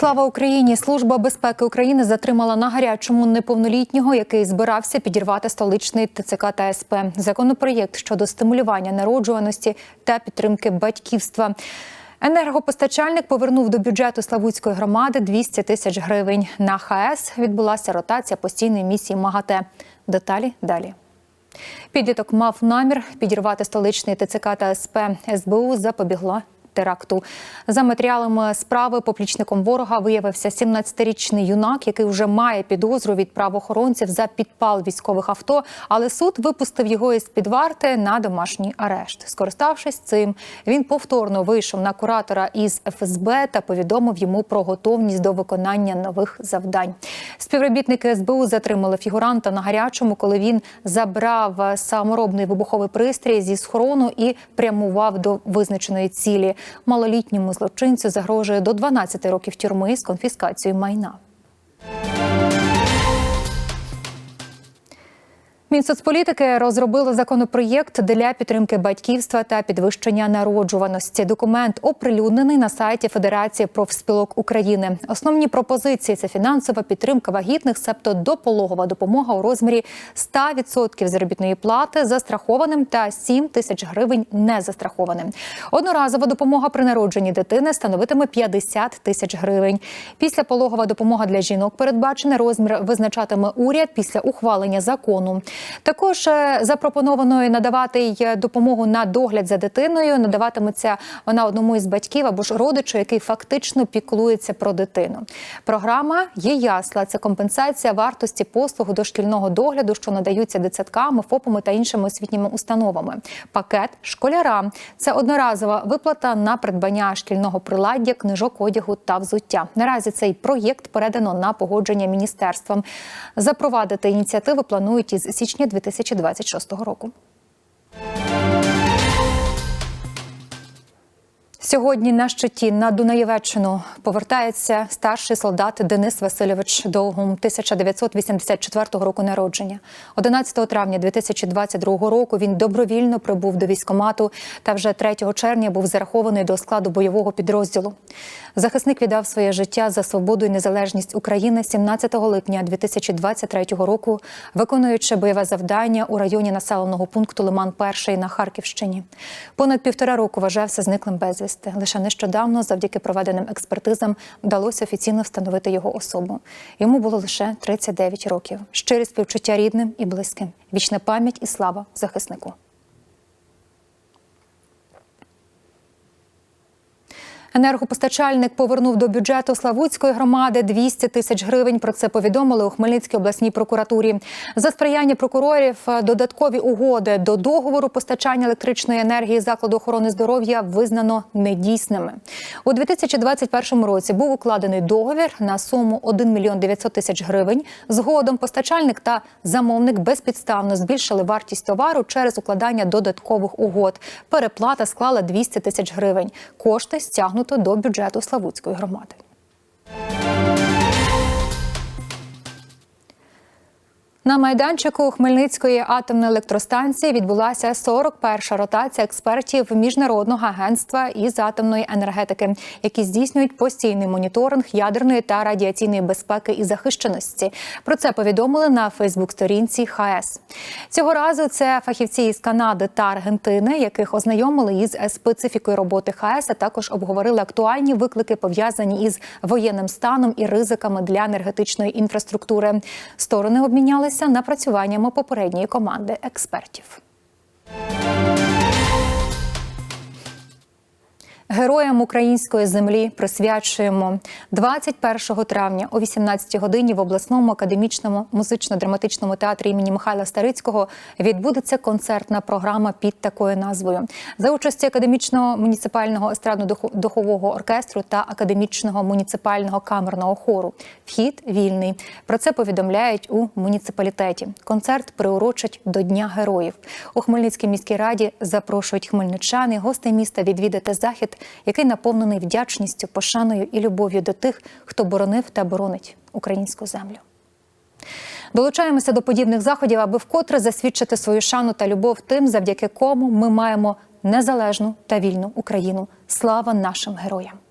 Слава Україні! Служба безпеки України затримала на гарячому неповнолітнього, який збирався підірвати столичний ТЦК та СП. Законопроєкт щодо стимулювання народжуваності та підтримки батьківства. Енергопостачальник повернув до бюджету Славутської громади 200 тисяч гривень. На ХАЕС відбулася ротація постійної місії МАГАТЕ. Деталі далі. Підліток мав намір підірвати столичний ТЦК та СП. СБУ запобігла теракту. За матеріалами справи поплічником ворога виявився 17-річний юнак, який вже має підозру від правоохоронців за підпал військових авто, але суд випустив його із під варти на домашній арешт. Скориставшись цим, він повторно вийшов на куратора із ФСБ та повідомив йому про готовність до виконання нових завдань. Співробітники СБУ затримали фігуранта на гарячому, коли він забрав саморобний вибуховий пристрій зі схорону і прямував до визначеної цілі. Малолітньому злочинцю загрожує до 12 років тюрми з конфіскацією майна. Мінсоцполітики розробили законопроєкт для підтримки батьківства та підвищення народжуваності. Документ оприлюднений на сайті Федерації профспілок України. Основні пропозиції це фінансова підтримка вагітних, себто допологова допомога у розмірі 100% заробітної плати застрахованим та 7 тисяч гривень незастрахованим. Одноразова допомога при народженні дитини становитиме 50 тисяч гривень. Після пологова допомога для жінок передбачена розмір визначатиме уряд після ухвалення закону. Також е, запропонованою надавати й допомогу на догляд за дитиною надаватиметься вона одному із батьків або ж родичу, який фактично піклується про дитину. Програма є ясла. Це компенсація вартості послуг дошкільного догляду, що надаються дитсадками, ФОПами та іншими освітніми установами. Пакет школярам це одноразова виплата на придбання шкільного приладдя, книжок одягу та взуття. Наразі цей проєкт передано на погодження міністерствам. Запровадити ініціативи планують із січня 2026 року. Сьогодні на щиті на Дунаєвеччину повертається старший солдат Денис Васильович Довгум, 1984 року народження. 11 травня 2022 року він добровільно прибув до військомату та вже 3 червня був зарахований до складу бойового підрозділу. Захисник віддав своє життя за свободу і незалежність України 17 липня 2023 року, виконуючи бойове завдання у районі населеного пункту Лиман 1 на Харківщині. Понад півтора року вважався зниклим безвісти. Лише нещодавно, завдяки проведеним експертизам, вдалося офіційно встановити його особу. Йому було лише 39 років. Щирі співчуття рідним і близьким. Вічна пам'ять і слава захиснику. Енергопостачальник повернув до бюджету Славутської громади 200 тисяч гривень. Про це повідомили у Хмельницькій обласній прокуратурі. За сприяння прокурорів додаткові угоди до договору постачання електричної енергії закладу охорони здоров'я визнано недійсними. У 2021 році був укладений договір на суму 1 мільйон 900 тисяч гривень. Згодом постачальник та замовник безпідставно збільшили вартість товару через укладання додаткових угод. Переплата склала 200 тисяч гривень. Кошти стягнуті до бюджету Славутської громади. На майданчику Хмельницької атомної електростанції відбулася 41-ша ротація експертів міжнародного агентства із атомної енергетики, які здійснюють постійний моніторинг ядерної та радіаційної безпеки і захищеності. Про це повідомили на Фейсбук-сторінці ХАЕС. Цього разу це фахівці із Канади та Аргентини, яких ознайомили із специфікою роботи ХАЕС, а також обговорили актуальні виклики пов'язані із воєнним станом і ризиками для енергетичної інфраструктури. Сторони обмінялися напрацюваннями попередньої команди експертів. Героям української землі присвячуємо 21 травня о 18 годині в обласному академічному музично-драматичному театрі імені Михайла Старицького відбудеться концертна програма під такою назвою за участі академічного муніципального естрадно-духового оркестру та академічного муніципального камерного хору. Вхід вільний. Про це повідомляють у муніципалітеті. Концерт приурочать до Дня героїв. У Хмельницькій міській раді запрошують хмельничани, гостей міста відвідати захід який наповнений вдячністю, пошаною і любов'ю до тих, хто боронив та боронить українську землю. Долучаємося до подібних заходів, аби вкотре засвідчити свою шану та любов тим, завдяки кому ми маємо незалежну та вільну Україну. Слава нашим героям!